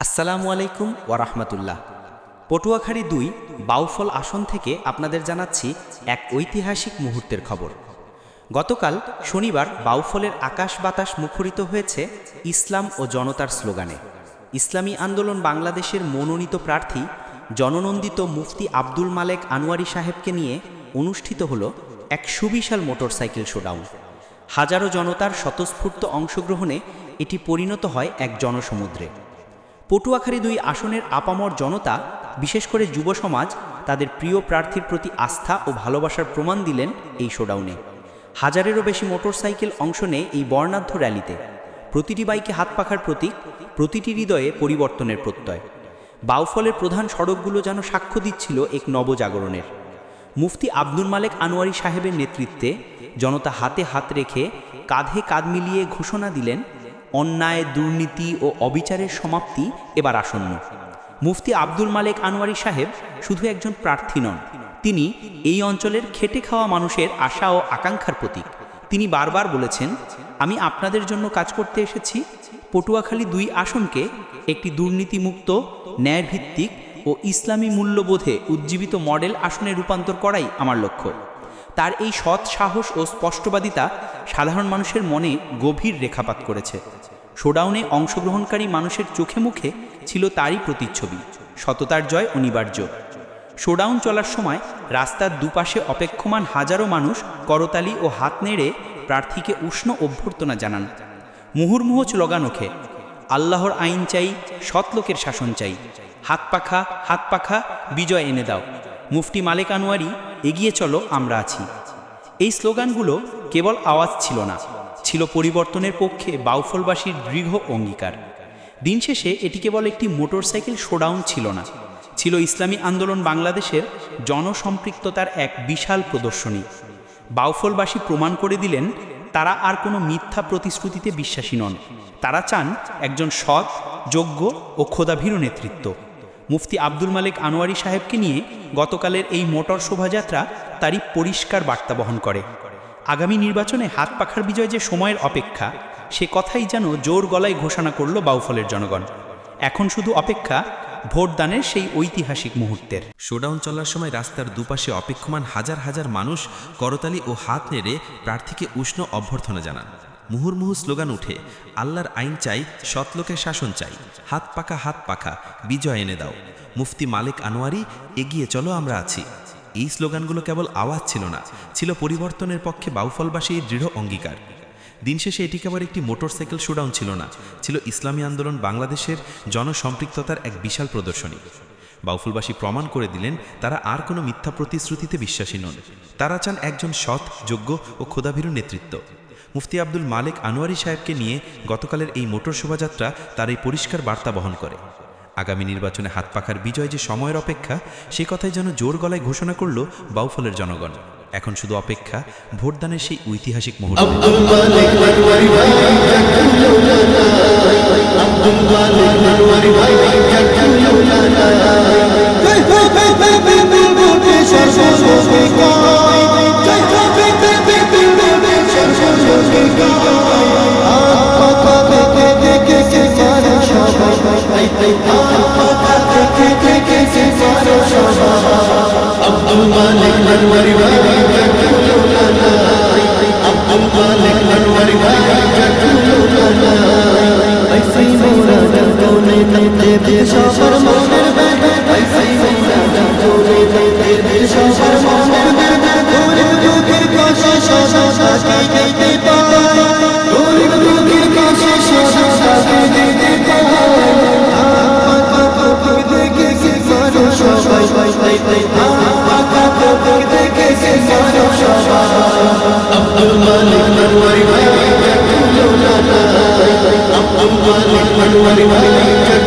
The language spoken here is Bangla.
আসসালামু আলাইকুম ওয়ারাহমাতুল্লাহ পটুয়াখালী দুই বাউফল আসন থেকে আপনাদের জানাচ্ছি এক ঐতিহাসিক মুহূর্তের খবর। গতকাল শনিবার বাউফলের আকাশ বাতাস মুখরিত হয়েছে ইসলাম ও জনতার স্লোগানে। ইসলামী আন্দোলন বাংলাদেশের মনোনীত প্রার্থী, জননন্দিত মুফতি আব্দুল মালেক আনোয়ারি সাহেবকে নিয়ে অনুষ্ঠিত হল এক সুবিশাল মোটরসাইকেল শোডাউন। হাজারো জনতার স্বতঃস্ফূর্ত অংশগ্রহণে এটি পরিণত হয় এক জনসমুদ্রে। পটুয়াখালী দুই আসনের আপামর জনতা, বিশেষ করে যুব সমাজ, তাদের প্রিয় প্রার্থীর প্রতি আস্থা ও ভালোবাসার প্রমাণ দিলেন এই শোডাউনে। হাজারেরও বেশি মোটরসাইকেল অংশ নেয় এই বর্ণাঢ্য র্যালিতে। প্রতিটি বাইকে হাত পাখার প্রতীক, প্রতিটি হৃদয়ে পরিবর্তনের প্রত্যয়। বাউফলের প্রধান সড়কগুলো যেন সাক্ষ্য দিচ্ছিল এক নবজাগরণের। মুফতি আব্দুল মালেক আনোয়ারি সাহেবের নেতৃত্বে জনতা হাতে হাত রেখে কাঁধে কাঁধ মিলিয়ে ঘোষণা দিলেন অন্যায়, দুর্নীতি ও অবিচারের সমাপ্তি এবার আসন্ন। মুফতি আব্দুল মালেক আনোয়ারি সাহেব শুধু একজন প্রার্থী নন, তিনি এই অঞ্চলের খেটে খাওয়া মানুষের আশা ও আকাঙ্ক্ষার প্রতীক। তিনি বারবার বলেছেন, আমি আপনাদের জন্য কাজ করতে এসেছি। পটুয়াখালী দুই আসনকে একটি দুর্নীতিমুক্ত, ন্যায়ভিত্তিক ও ইসলামী মূল্যবোধে উজ্জীবিত মডেল আসনে রূপান্তর করাই আমার লক্ষ্য। তার এই সৎ সাহস ও স্পষ্টবাদিতা সাধারণ মানুষের মনে গভীর রেখাপাত করেছে। শোডাউনে অংশগ্রহণকারী মানুষের চোখে মুখে ছিল তারই প্রতিচ্ছবি, সততার জয় অনিবার্য। শোডাউন চলার সময় রাস্তার দুপাশে অপেক্ষমান হাজারো মানুষ করতালি ও হাত নেড়ে প্রার্থীকে উষ্ণ অভ্যর্থনা জানান। মুহুর্মুহ স্লোগান ওঠে, আল্লাহর আইন চাই, সৎ লোকের শাসন চাই। হাত পাখা হাত পাখা, বিজয় এনে দাও। মুফতি মালেক আনোয়ারি এগিয়ে চলো, আমরা আছি। এই স্লোগানগুলো কেবল আওয়াজ ছিল না, ছিল পরিবর্তনের পক্ষে বাউফলবাসীর দৃঢ় অঙ্গীকার। দিন শেষে এটি কেবল একটি মোটরসাইকেল শোডাউন ছিল না, ছিল ইসলামী আন্দোলন বাংলাদেশের জনসম্পৃক্ততার এক বিশাল প্রদর্শনী। বাউফলবাসী প্রমাণ করে দিলেন, তারা আর কোনো মিথ্যা প্রতিশ্রুতিতে বিশ্বাসী নন। তারা চান একজন সৎ, যোগ্য ও ক্ষোধাভীরু নেতৃত্ব। মুফতি আব্দুল মালিক আনোয়ারি সাহেবকে নিয়ে গতকালের এই মোটর শোভাযাত্রা তারই পরিষ্কার বার্তা বহন করে। আগামী নির্বাচনে হাত পাখার বিজয় যে সময়ের অপেক্ষা, সে কথাই যেন জোর গলায় ঘোষণা করল বাউফলের জনগণ। এখন শুধু অপেক্ষা, ভোটদানের সেই ঐতিহাসিক মুহূর্তের। শোডাউন চলার সময় রাস্তার দুপাশে অপেক্ষমান হাজার হাজার মানুষ করতালি ও হাত নেড়ে প্রার্থীকে উষ্ণ অভ্যর্থনা জানান। মুহুর্মুহু স্লোগান উঠে, আল্লাহর আইন চাই সৎলোকের শাসন চাই। হাত পাকা, হাত পাখা, বিজয় এনে দাও। মুফতি মালিক আনোয়ারি, এগিয়ে চলো আমরা আছি। এই স্লোগানগুলো কেবল আওয়াজ ছিল না, ছিল পরিবর্তনের পক্ষে বাউফলবাসীর দৃঢ় অঙ্গীকার। দিন শেষে এটি কেবল একটি মোটরসাইকেল শোডাউন ছিল না, ছিল ইসলামী আন্দোলন বাংলাদেশের জনসম্পৃক্ততার এক বিশাল প্রদর্শনী। বাউফুলবাসী প্রমাণ করে দিলেন, তারা আর কোনো মিথ্যা প্রতিশ্রুতিতে বিশ্বাসী নন। তারা চান একজন সৎ, যোগ্য ও ক্ষোধাভীরু নেতৃত্ব। মুফতি আব্দুল মালিক আনোয়ারি সাহেবকে নিয়ে গতকালের এই মোটর শোভাযাত্রা তার এই পরিষ্কার বার্তা বহন করে। আগামী নির্বাচনে হাত পাখার বিজয় যে সময়ের অপেক্ষা, সে কথাই যেন জোর গলায় ঘোষণা করল বাউফলের জনগণ। এখন শুধু অপেক্ষা, ভোটদানের সেই ঐতিহাসিক মুহূর্ত। আই আই আত পাতা দেখে দেখে সে সারা সবাই আব্দুল মালিক মারওয়ারি ভাই আব্দুল Thank you.